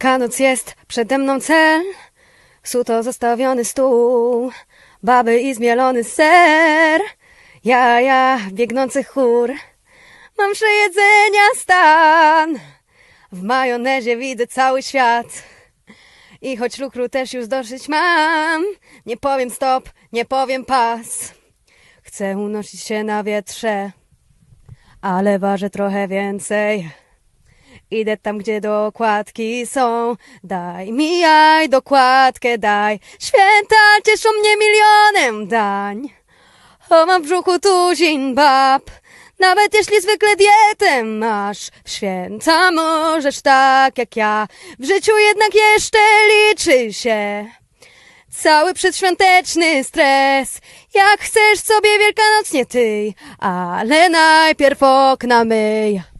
Kanoc jest przede mną cel, suto zostawiony stół, baby i zmielony ser, ja, ja, biegnący chór. Mam przy jedzenia stan, w majonezie widzę cały świat. I choć lukru też już dosyć mam, nie powiem stop, nie powiem pas. Chcę unosić się na wietrze, ale ważę trochę więcej. Idę tam, gdzie dokładki są. Daj mi jaj, dokładkę daj. Święta cieszą mnie milionem dań. O, mam w brzuchu tuzin bab. Nawet jeśli zwykle dietę masz, święta możesz tak jak ja. W życiu jednak jeszcze liczy się cały przedświąteczny stres. Jak chcesz sobie wielkanocnie ty, ale najpierw okna myj.